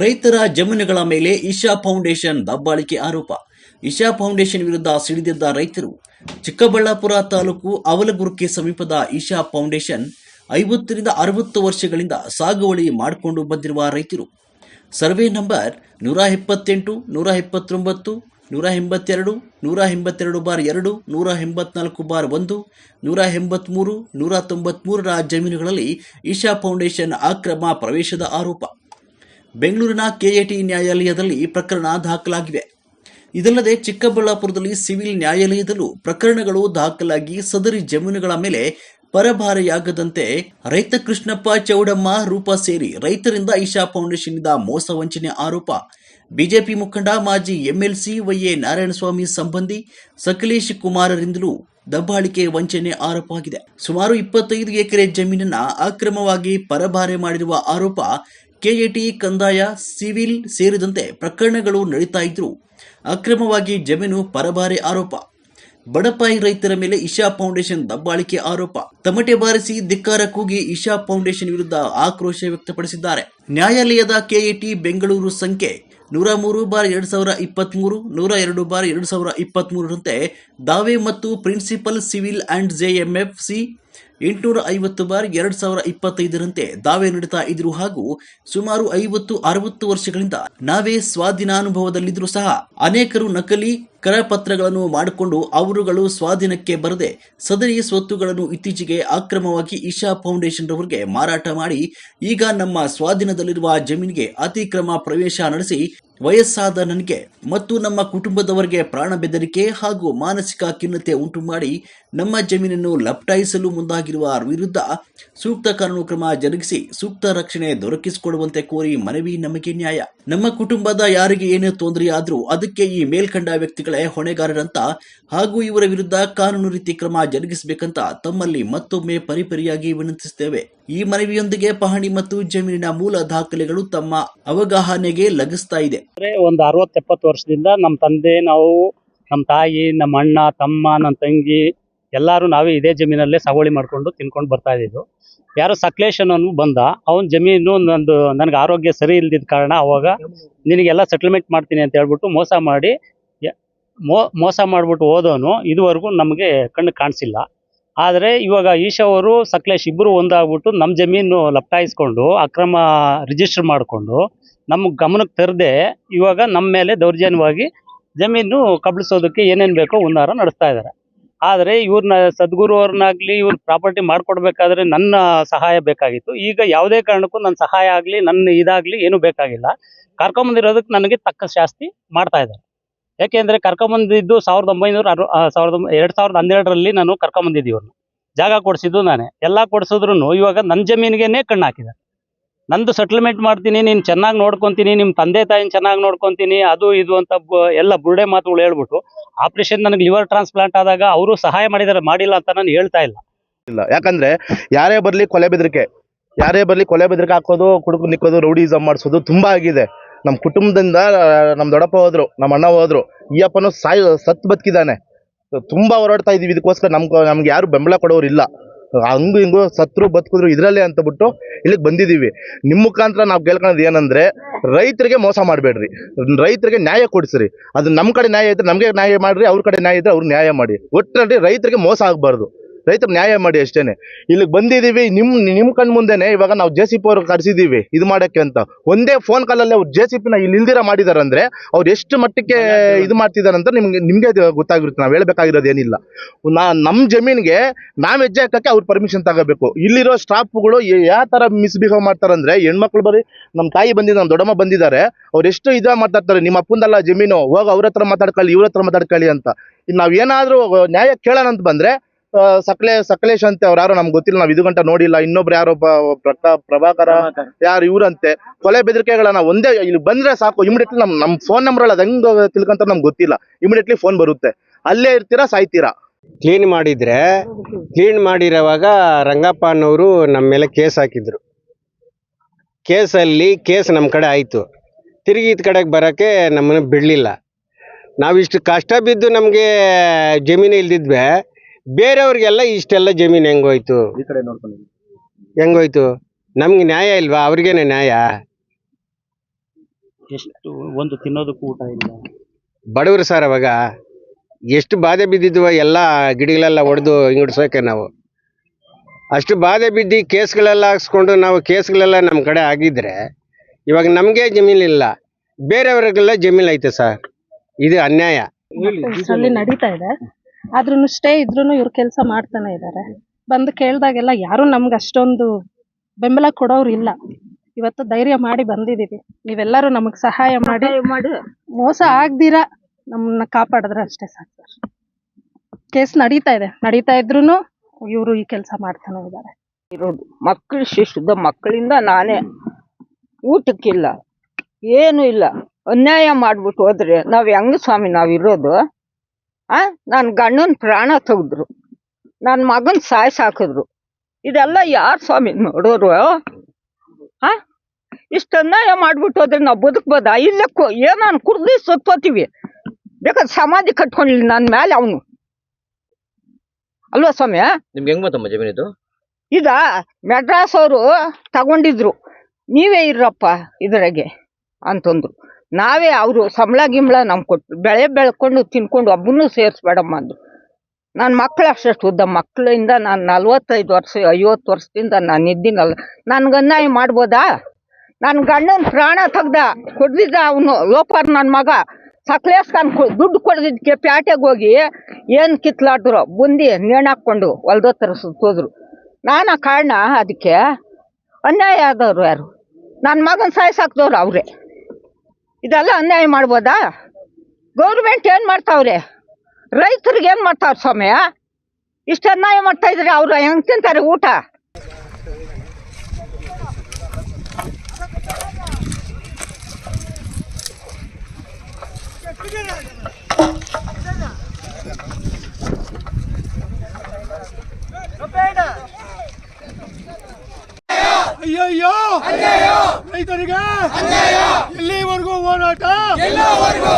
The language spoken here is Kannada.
ರೈತರ ಜಮೀನುಗಳ ಮೇಲೆ ಇಶಾ ಫೌಂಡೇಶನ್ ದಬ್ಬಾಳಿಕೆ ಆರೋಪ. ಇಶಾ ಫೌಂಡೇಶನ್ ವಿರುದ್ಧ ಸಿಡಿದಿದ್ದ ರೈತರು ಚಿಕ್ಕಬಳ್ಳಾಪುರ ತಾಲೂಕು ಅವಲಗುರುಕೆ ಸಮೀಪದ ಇಶಾ ಫೌಂಡೇಶನ್ ಐವತ್ತರಿಂದ ಅರವತ್ತು ವರ್ಷಗಳಿಂದ ಸಾಗುವಳಿ ಮಾಡಿಕೊಂಡು ಬಂದಿರುವ ರೈತರು. ಸರ್ವೆ ನಂಬರ್ ನೂರ ಎಪ್ಪತ್ತೆಂಟು, ನೂರ ಎಪ್ಪತ್ತೊಂಬತ್ತು ನೂರ ಎಂಬತ್ತೆರಡು ನೂರ ಎಂಬತ್ತೆರಡು ಬಾರ್ ಎರಡು, ನೂರ ಎಂಬತ್ನಾಲ್ಕು ಬಾರ್ ಒಂದು, ನೂರ ಎಂಬತ್ಮೂರು, ನೂರ ತೊಂಬತ್ಮೂರರ ಜಮೀನುಗಳಲ್ಲಿ ಇಶಾ ಫೌಂಡೇಶನ್ ಅಕ್ರಮ ಪ್ರವೇಶದ ಆರೋಪ. ಬೆಂಗಳೂರಿನ ಕೆಎಟಿ ನ್ಯಾಯಾಲಯದಲ್ಲಿ ಪ್ರಕರಣ ದಾಖಲಾಗಿವೆ ಇದಲ್ಲದೆ ಚಿಕ್ಕಬಳ್ಳಾಪುರದಲ್ಲಿ ಸಿವಿಲ್ ನ್ಯಾಯಾಲಯದಲ್ಲೂ ಪ್ರಕರಣಗಳು ದಾಖಲಾಗಿ ಸದರಿ ಜಮೀನುಗಳ ಮೇಲೆ ಪರಭಾರೆಯಾಗದಂತೆ ರೈತ ಕೃಷ್ಣಪ್ಪ ಚೌಡಮ್ಮ ರೂಪ ಸೇರಿ ರೈತರಿಂದ ಇಶಾ ಫೌಂಡೇಶನ್ನಿಂದ ಮೋಸ ವಂಚನೆ ಆರೋಪ. ಬಿಜೆಪಿ ಮುಖಂಡ ಮಾಜಿ ಎಂಎಲ್ಸಿ ವೈಎ ನಾರಾಯಣಸ್ವಾಮಿ ಸಂಬಂಧಿ ಸಕಲೇಶ್ ಕುಮಾರರಿಂದಲೂ ದಬ್ಬಾಳಿಕೆ ವಂಚನೆ ಆರೋಪವಾಗಿದೆ ಸುಮಾರು ಇಪ್ಪತ್ತೈದು ಎಕರೆ ಜಮೀನನ್ನ ಅಕ್ರಮವಾಗಿ ಪರಭಾರೆ ಮಾಡಿರುವ ಆರೋಪ ಕೆಎಟಿ ಕಂದಾಯ, ಸಿವಿಲ್ ಸೇರಿದಂತೆ ಪ್ರಕರಣಗಳು ನಡೀತಾ ಇದ್ರು ಅಕ್ರಮವಾಗಿ ಜಮೀನು ಪರಭಾರೆ ಆರೋಪ. ಬಡಪಾಯಿ ರೈತರ ಮೇಲೆ ಇಶಾ ಫೌಂಡೇಶನ್ ದಬ್ಬಾಳಿಕೆ ಆರೋಪ. ತಮಟೆ ಬಾರಿಸಿ ಧಿಕ್ಕಾರ ಕೂಗಿ ಇಶಾ ಫೌಂಡೇಶನ್ ವಿರುದ್ಧ ಆಕ್ರೋಶ ವ್ಯಕ್ತಪಡಿಸಿದ್ದಾರೆ. ನ್ಯಾಯಾಲಯದ ಕೆಎಟಿ ಬೆಂಗಳೂರು ಸಂಖ್ಯೆ ನೂರ ಮೂರು ಬಾರ್ ಎರಡು ಸಾವಿರ ಇಪ್ಪತ್ತ್ಮೂರು ನೂರ ಎರಡು ಬಾರ್ ಎರಡು ಸಾವಿರ ಇಪ್ಪತ್ತ್ಮೂರರಂತೆ ದಾವೆ ಮತ್ತು principal civil and J and F C ಎಂಟುನೂರ ಐವತ್ತು ಬಾರ್ ಎರಡು ಸಾವಿರ ಇಪ್ಪತ್ತೈದರಂತೆ ದಾವೆ ನಡೀತಾ ಇದ್ರು ಹಾಗೂ ಸುಮಾರು ಐವತ್ತು, ಅರವತ್ತು ವರ್ಷಗಳಿಂದ ನಾವೇ ಸ್ವಾಧೀನಾನುಭವದಲ್ಲಿದ್ದರೂ ಸಹ ಅನೇಕರು ನಕಲಿ ಕರಪತ್ರಗಳನ್ನು ಮಾಡಿಕೊಂಡು ಅವರುಗಳು ಸ್ವಾಧೀನಕ್ಕೆ ಬರದೆ ಸದರಿ ಸ್ವತ್ತುಗಳನ್ನು ಇತ್ತೀಚೆಗೆ ಅಕ್ರಮವಾಗಿ ಇಶಾ ಫೌಂಡೇಶನ್ ರವರಿಗೆ ಮಾರಾಟ ಮಾಡಿ ಈಗ ನಮ್ಮ ಸ್ವಾಧೀನದಲ್ಲಿರುವ ಜಮೀನಿಗೆ ಅತಿಕ್ರಮ ಪ್ರವೇಶ ನಡೆಸಿ ವಯಸ್ಸಾದ ನನಗೆ ಮತ್ತು ನಮ್ಮ ಕುಟುಂಬದವರಿಗೆ ಪ್ರಾಣ ಬೆದರಿಕೆ ಹಾಗೂ ಮಾನಸಿಕ ಖಿನ್ನತೆ ಉಂಟು ಮಾಡಿ ನಮ್ಮ ಜಮೀನನ್ನು ಲಪ್ಟಾಯಿಸಲು ಮುಂದಾಗಿರುವ ವಿರುದ್ಧ ಸೂಕ್ತ ಕಾನೂನು ಕ್ರಮ ಜರುಗಿಸಿ ಸೂಕ್ತ ರಕ್ಷಣೆ ದೊರಕಿಸಿಕೊಡುವಂತೆ ಕೋರಿ ಮನವಿ ನಮಗೆ ನ್ಯಾಯ. ನಮ್ಮ ಕುಟುಂಬದ ಯಾರಿಗೆ ಏನೇ ತೊಂದರೆಯಾದರೂ ಅದಕ್ಕೆ ಈ ಮೇಲ್ಕಂಡ ವ್ಯಕ್ತಿಗಳೇ ಹೊಣೆಗಾರರಂತ ಹಾಗೂ ಇವರ ವಿರುದ್ಧ ಕಾನೂನು ರೀತಿ ಕ್ರಮ ಜರುಗಿಸಬೇಕಂತ ತಮ್ಮಲ್ಲಿ ಮತ್ತೊಮ್ಮೆ ಪರಿಪರಿಯಾಗಿ ವಿನಂತಿಸುತ್ತೇವೆ. ಈ ಮನವಿಯೊಂದಿಗೆ ಪಹಣಿ ಮತ್ತು ಜಮೀನಿನ ಮೂಲ ದಾಖಲೆಗಳು ತಮ್ಮ ಅವಗಾಹನೆಗೆ ಲಗಿಸ್ತಾ ಇದೆ. ಒಂದು ಅರವತ್ತೆಪ್ಪತ್ತು ವರ್ಷದಿಂದ ನಮ್ಮ ತಂದೆ, ನಾವು ನಮ್ಮ ತಾಯಿ ನಮ್ಮ ಅಣ್ಣ, ತಮ್ಮ ನನ್ನ ತಂಗಿ ಎಲ್ಲರೂ ನಾವೇ ಇದೇ ಜಮೀನಲ್ಲೇ ಸಾಗುವಳಿ ಮಾಡ್ಕೊಂಡು ತಿನ್ಕೊಂಡು ಬರ್ತಾ ಇದ್ದಿದ್ದು. ಯಾರು ಸಕ್ಲೇಶ್ ಅನ್ನೋನು ಬಂದ. ಅವನ ಜಮೀನು ನಂದು, ನನಗೆ ಆರೋಗ್ಯ ಸರಿ ಇಲ್ದಿದ್ದ ಕಾರಣ ಅವಾಗ ನಿನಗೆಲ್ಲ ಸೆಟಲ್ಮೆಂಟ್ ಮಾಡ್ತೀನಿ ಅಂತ ಹೇಳ್ಬಿಟ್ಟು ಮೋಸ ಮಾಡಿ ಮೋ, ಮೋಸ ಮಾಡಿಬಿಟ್ಟು ಹೋದವನು ಇದುವರೆಗೂ ನಮಗೆ ಕಣ್ಣು ಕಾಣಿಸಿಲ್ಲ. ಆದರೆ ಇವಾಗ ಈಶಾ ಅವರು, ಸಕ್ಲೇಶ್ ಇಬ್ಬರು ಒಂದಾಗ್ಬಿಟ್ಟು ನಮ್ಮ ಜಮೀನು ಲಪ್ಟಾಯಿಸ್ಕೊಂಡು, ಅಕ್ರಮ ರಿಜಿಸ್ಟರ್ ಮಾಡಿಕೊಂಡು ನಮ್ಮ ಗಮನಕ್ಕೆ ತರದೆ ಇವಾಗ ನಮ್ಮ ಮೇಲೆ ದೌರ್ಜನ್ಯವಾಗಿ ಜಮೀನು ಕಬಳಿಸೋದಕ್ಕೆ ಏನೇನು ಬೇಕೋ ಹುನ್ನಾರ ನಡೆಸ್ತಾ ಇದ್ದಾರೆ ಆದರೆ ಇವ್ರನ್ನ ಸದ್ಗುರು ಅವ್ರನ್ನಾಗಲಿ ಇವ್ರ ಪ್ರಾಪರ್ಟಿ ಮಾಡಿಕೊಡ್ಬೇಕಾದ್ರೆ ನನ್ನ ಸಹಾಯ ಬೇಕಾಗಿತ್ತು. ಈಗ ಯಾವುದೇ ಕಾರಣಕ್ಕೂ ನನ್ನ ಸಹಾಯ ಆಗಲಿ ನನ್ನ ಇದಾಗಲಿ ಏನೂ ಬೇಕಾಗಿಲ್ಲ. ಕರ್ಕೊಂಬಂದಿರೋದಕ್ಕೆ ನನಗೆ ತಕ್ಕ ಶಾಸ್ತಿ ಮಾಡ್ತಾ ಇದ್ದಾರೆ ಯಾಕೆಂದರೆ ಕರ್ಕೊಂಬಂದಿದ್ದು ಸಾವಿರದ ಒಂಬೈನೂರ ಅರು ಸಾವಿರದ ಎರಡ್ ಸಾವಿರದ ಹನ್ನೆರಡರಲ್ಲಿ ನಾನು ಕರ್ಕೊಂಬಂದಿದ್ದು ಇವ್ರನ್ನ. ಜಾಗ ಕೊಡಿಸಿದ್ದು ನಾನೇ. ಎಲ್ಲ ಕೊಡಿಸಿದ್ರು ಇವಾಗ ನನ್ನ ಜಮೀನಿಗೆನೇ ಕಣ್ಣು ಹಾಕಿದ್ದಾರೆ ನಂದು ಸೆಟ್ಲ್ಮೆಂಟ್ ಮಾಡ್ತೀನಿ, ನೀನು ಚೆನ್ನಾಗಿ ನೋಡ್ಕೊಂತೀನಿ ನಿಮ್ಮ ತಂದೆ ತಾಯಿನ ಚೆನ್ನಾಗಿ ನೋಡ್ಕೊಂತೀನಿ, ಅದು ಇದು ಅಂತ ಎಲ್ಲ ಬುರುಡೆ ಮಾತುಗಳು ಹೇಳ್ಬಿಟ್ಟು ಆಪರೇಷನ್ ನನಗೆ ಲಿವರ್ ಟ್ರಾನ್ಸ್ಪ್ಲಾಂಟ್ ಆದಾಗ ಅವರು ಸಹಾಯ ಮಾಡಿದ್ದಾರೆ ಮಾಡಿಲ್ಲ ಅಂತ ನಾನು ಹೇಳ್ತಾ ಇಲ್ಲ. ಇಲ್ಲ. ಯಾಕಂದ್ರೆ ಯಾರೇ ಬರಲಿ ಕೊಲೆ ಬೆದರಿಕೆ, ಯಾರೇ ಬರಲಿ ಕೊಲೆ ಬೆದರಿಕೆ ಹಾಕೋದು, ಕುಡುಕು ನಿಕ್ಕೋದು ರೌಡಿಸಮ್ ಮಾಡಿಸೋದು ತುಂಬಾ ಆಗಿದೆ. ನಮ್ಮ ಕುಟುಂಬದಿಂದ ನಮ್ಮ ದೊಡ್ಡಪ್ಪ ಹೋದ್ರು ನಮ್ಮ ಅಣ್ಣ ಹೋದ್ರು, ಈ ಅಪ್ಪನು ಸಾಯ್, ಸತ್ ಬದುಕಿದ್ದಾನೆ ತುಂಬಾ ಹೋರಾಡ್ತಾ ಇದೀವಿ ಇದಕ್ಕೋಸ್ಕರ ನಮ್ಗೆ ನಮ್ಗೆ ಯಾರು ಬೆಂಬಲ ಕೊಡೋರು ಇಲ್ಲ. ಹಂಗು ಹಿಂಗು ಸತ್ರು ಬದುಕಿದ್ರು ಇದರಲ್ಲೇ ಅಂತ ಬಿಟ್ಟು ಇಲ್ಲಿಗೆ ಬಂದಿದ್ದೀವಿ ನಿಮ್ಮ ಮುಖಾಂತರ ನಾವು ಕೇಳ್ಕೊಳ್ಳೋದು ಏನಂದ್ರೆ, ರೈತರಿಗೆ ಮೋಸ ಮಾಡಬೇಡ್ರಿ. ರೈತರಿಗೆ ನ್ಯಾಯ ಕೊಡಿಸ್ರಿ. ಅದು ನಮ್ಮ ಕಡೆ ನ್ಯಾಯ ಇದ್ರೆ ನಮಗೆ ನ್ಯಾಯ ಮಾಡ್ರಿ, ಅವ್ರ ಕಡೆ ನ್ಯಾಯ ಇದ್ರೆ ಅವ್ರು ನ್ಯಾಯ ಮಾಡಿ. ಒಟ್ಟಿನಲ್ಲಿ ರೈತರಿಗೆ ಮೋಸ ಆಗಬಾರ್ದು. ರೈತರು ನ್ಯಾಯ ಮಾಡಿ ಅಷ್ಟೇನೆ. ಇಲ್ಲಿಗೆ ಬಂದಿದ್ದೀವಿ ನಿಮ್ಮ ನಿಮ್ಮ ಕಣ್ ಮುಂದೆನೆ ಇವಾಗ ನಾವು ಜೆ ಸಿ ಪಿ ಅವ್ರಿಗೆ ಕರೆಸಿದ್ದೀವಿ ಇದು ಮಾಡೋಕ್ಕೆ ಅಂತ. ಒಂದೇ ಫೋನ್ ಕಾಲಲ್ಲಿ ಅವ್ರು ಜೆ ಸಿ ಪಿನ ಇಲ್ಲಿ ಇಲ್ದಿರ ಮಾಡಿದಾರೆ ಅಂದ್ರೆ ಅವ್ರು ಎಷ್ಟು ಮಟ್ಟಕ್ಕೆ ಇದು ಮಾಡ್ತಿದಾರೆ ಅಂತ ನಿಮ್ಗೆ ನಿಮಗೆ ಗೊತ್ತಾಗಿರುತ್ತೆ. ನಾವು ಹೇಳ್ಬೇಕಾಗಿರೋದು ಏನಿಲ್ಲ. ನಾ ನಮ್ಮ ಜಮೀನ್ಗೆ ನಾವು ಹೆಜ್ಜೆ ಹಾಕಕ್ಕೆ ಅವ್ರು ಪರ್ಮಿಷನ್ ತಗೋಬೇಕು. ಇಲ್ಲಿರೋ ಸ್ಟಾಫ್ಗಳು ಯಾವ ತರ ಮಿಸ್ಬಿಹೇವ್ ಮಾಡ್ತಾರಂದ್ರೆ ಹೆಣ್ಮಕ್ಳು ಬರೀ ನಮ್ಮ ತಾಯಿ ಬಂದಿದ್ದು ನಮ್ಮ ದೊಡ್ಡಮ್ಮ ಬಂದಿದ್ದಾರೆ ಅವ್ರು ಎಷ್ಟು ಇದ ಮಾತಾಡ್ತಾರೆ ನಿಮ್ಮ ಅಪ್ಪಂದಲ್ಲ ಜಮೀನು ಹೋಗ ಅವ್ರ ಹತ್ರ ಮಾತಾಡ್ಕೊಳ್ಳಿ ಇವ್ರ ಹತ್ರ ಮಾತಾಡ್ಕೊಳ್ಳಿ ಅಂತ. ನಾವ್ ಏನಾದರೂ ನ್ಯಾಯ ಕೇಳೋಣ ಅಂತ ಬಂದ್ರೆ ಸಕಲೆ ಸಕಲೇಶ್ ಅಂತೆ ಅವ್ರು ಯಾರು ನಮ್ಗೆ ಗೊತ್ತಿಲ್ಲ ನಾವ್ ಇದು ಗಂಟ ನೋಡಿಲ್ಲ. ಇನ್ನೊಬ್ರು ಯಾರೋ ಪ್ರಭಾಕರ ಯಾರು ಇವ್ರಂತೆ. ಕೊಲೆ ಬೆದರಿಕೆಗಳನ್ನ ಒಂದೇ ಇಲ್ಲಿ ಬಂದ್ರೆ ಸಾಕು ಇಮಿಡಿಯೇಟ್ಲಿ ನಮ್ ನಮ್ ಫೋನ್ ನಂಬರ್ ಅಲ್ಲ ಅದು ಹೆಂಗ್ ತಿಳ್ಕೊಂತ ನಮ್ಗೆ ಗೊತ್ತಿಲ್ಲ. ಇಮಿಡಿಯೇಟ್ಲಿ ಫೋನ್ ಬರುತ್ತೆ. ಅಲ್ಲೇ ಇರ್ತೀರಾ ಸಾಯ್ತೀರಾ? ಕ್ಲೀನ್ ಮಾಡಿದ್ರೆ ಕ್ಲೀನ್ ಮಾಡಿರೋವಾಗ ರಂಗಪ್ಪ ಅನ್ನೋರು ನಮ್ಮ ಮೇಲೆ ಕೇಸ್ ಹಾಕಿದ್ರು. ಕೇಸಲ್ಲಿ ಕೇಸ್ ನಮ್ಮ ಕಡೆ ಆಯಿತು. ತಿರುಗಿ ಇದ್ ಕಡೆಗೆ ಬರೋಕ್ಕೆ ನಮ್ಮನ್ನು ಬಿಡಲಿಲ್ಲ. ನಾವಿಷ್ಟು ಕಷ್ಟ ಬಿದ್ದು ನಮಗೆ ಜಮೀನು ಇಲ್ದಿದ್ವೆ. ಬೇರೆಯವ್ರಿಗೆಲ್ಲ ಇಷ್ಟೆಲ್ಲ ಜಮೀನು ಹೆಂಗೋಯ್ತು? ಈ ಕಡೆ ನೋಡ್ಕೊಂಡು ಹೆಂಗೋಯ್ತು? ನಮ್ಗೆ ನ್ಯಾಯ ಇಲ್ವಾ? ಅವ್ರಿಗೇನೆ ನ್ಯಾಯ? ಎಷ್ಟು ಒಂದು ತಿನ್ನೋದಕ್ಕೂ ಊಟ ಇಲ್ಲ. ಬಡವರು ಸರ್ ಅವಾಗ ಎಷ್ಟು ಬಾಧೆ ಬಿದ್ದಿದ್ವ ಎಲ್ಲ ಗಿಡಗಳೆಲ್ಲ ಹೊಡೆದು ಹಿಂಗಿಡ್ಸೋಕೆ ನಾವು. ಅಷ್ಟು ಬಾಧೆ ಬಿದ್ದು ಕೇಸ್ಗಳೆಲ್ಲ ಹಾಕ್ಸ್ಕೊಂಡು ನಾವು ಕೇಸ್ಗಳೆಲ್ಲ ನಮ್ಮ ಕಡೆ ಆಗಿದ್ರೆ ಇವಾಗ ನಮಗೆ ಇಲ್ಲ. ಬೇರೆಯವ್ರಿಗೆಲ್ಲ ಜಮೀನು ಐತೆ ಸರ್. ಇದು ಅನ್ಯಾಯ. ಅಲ್ಲಿ ನಡೀತಾ ಇದೆ. ಆದ್ರೂ ಸ್ಟೇ ಇದ್ರೂ ಇವ್ರು ಕೆಲಸ ಮಾಡ್ತಾನೆ ಇದ್ದಾರೆ ಬಂದು ಕೇಳಿದಾಗೆಲ್ಲ ಯಾರು ನಮ್ಗೆ ಅಷ್ಟೊಂದು ಬೆಂಬಲ ಕೊಡೋರು ಇಲ್ಲ. ಇವತ್ತು ಧೈರ್ಯ ಮಾಡಿ ಬಂದಿದ್ದೀವಿ ನೀವೆಲ್ಲರೂ ನಮಗೆ ಸಹಾಯ ಮಾಡಿ. ಮೋಸ ಆಗ್ದಿರಾ ನಮ್ಮನ್ನ ಕಾಪಾಡಿದ್ರೆ ಅಷ್ಟೇ ಸಾಕು ಸರ್. ಕೇಸ್ ನಡೀತಾ ಇದೆ. ನಡೀತಾ ಇದ್ರು ಇವರು ಈ ಕೆಲಸ ಮಾಡ್ತಾನೆ ಇದ್ದಾರೆ ಇರೋದು ಮಕ್ಕಳು ಶಿಶುದ ಮಕ್ಕಳಿಂದ ನಾನೇ ಊಟಕ್ಕಿಲ್ಲ ಏನು ಇಲ್ಲ. ಅನ್ಯಾಯ ಮಾಡ್ಬಿಟ್ಟು ಹೋದ್ರೆ ನಾವು ಹೆಂಗ ಸ್ವಾಮಿ ನಾವಿರೋದು ಆ ನನ್ನ ಗಂಡನ ಪ್ರಾಣ ತೆಗೆದ್ರು. ನನ್ನ ಮಗನ್ ಸಾಯ್ಸ್ ಹಾಕಿದ್ರು ಇದೆಲ್ಲ ಯಾರು ಸ್ವಾಮಿ ನೋಡೋರು? ಆ? ಇಷ್ಟ ಅನ್ಯಾಯ ಮಾಡ್ಬಿಟ್ಟು ಹೋದ್ರೆ ನಾವು ಬದುಕ್ಬೋದಾ? ಇಲ್ಲೇ ಏನ್ ನಾನು ಕುರ್ದಿ ಸತ್ತೋತೀವಿ ಬೇಕಾದ್ರೆ ಸಮಾಧಿ ಕಟ್ಕೊಂಡಿಲ್ಲ ನನ್ನ ಮೇಲೆ ಅವನು. ಅಲ್ವಾ ಸ್ವಾಮಿ? ನಿಮ್ಗೆ ಹೆಂಗ್ ಜಮೀನು ಇದು? ಇದ? ಮೆಡ್ರಾಸ್ ಅವರು ತಗೊಂಡಿದ್ರು. ನೀವೇ ಇರ್ರಪ್ಪ ಇದರಾಗೆ ಅಂತಂದ್ರು. ನಾವೇ ಅವರು ಸಂಬಳ ಗಿಂಬಳ ನಮ್ಗೆ ಕೊಟ್ಟು ಬೆಳೆ ಬೆಳ್ಕೊಂಡು ತಿನ್ಕೊಂಡು ಒಬ್ಬನೂ ಸೇರಿಸ್ಬೇಡಮ್ಮ ಅಂದರು. ನನ್ನ ಮಕ್ಳು ಅಷ್ಟು ಉದ್ದ ಮಕ್ಕಳಿಂದ ನಾನು ನಲ್ವತ್ತೈದು ವರ್ಷ, ಐವತ್ತು ವರ್ಷದಿಂದ ನಾನು ಇದ್ದೀನಲ್ಲ. ನನ್ಗೆ ಅನ್ಯಾಯ ಮಾಡ್ಬೋದಾ? ನನ್ನ ಗಂಡನ ಪ್ರಾಣ ತೆಗ್ದ ಕೊಡ್ದಿದ್ದ ಅವನು ಲೋಪರ್ ನನ್ನ ಮಗ. ಸಕ್ಲೇಸ್ಕನ್ ದುಡ್ಡು ಕೊಡ್ದಿದ್ದಕ್ಕೆ ಪ್ಯಾಟೆಗೆ ಹೋಗಿ ಏನು ಕಿತ್ಲಾಡಿದ್ರು ಬುಂದಿ ನೇಣಾಕೊಂಡು ಥರ ಸುತ್ತೋದ್ರು ನಾನು ಕಾರಣ, ಅದಕ್ಕೆ ಅನ್ಯಾಯ ಆದವರು ಯಾರು? ನನ್ನ ಮಗನ ಸಾಯ್ಸಾಕ್ದವ್ರು ಅವರೇ. ಇದೆಲ್ಲ ಅನ್ಯಾಯ ಮಾಡ್ಬೋದಾ? ಗೌರ್ಮೆಂಟ್ ಏನು ಮಾಡ್ತಾವ್ರೆ? ರೈತರಿಗೆ ಏನು ಮಾಡ್ತಾವ್ರೆ ಸ್ವಾಮಿ ಇಷ್ಟು ಅನ್ಯಾಯ ಮಾಡ್ತಾ ಇದ್ರೆ ಅವ್ರು, ಹೆಂಗೆ ತಿಂತಾರೆ ಊಟ? எல்லா வர்க்க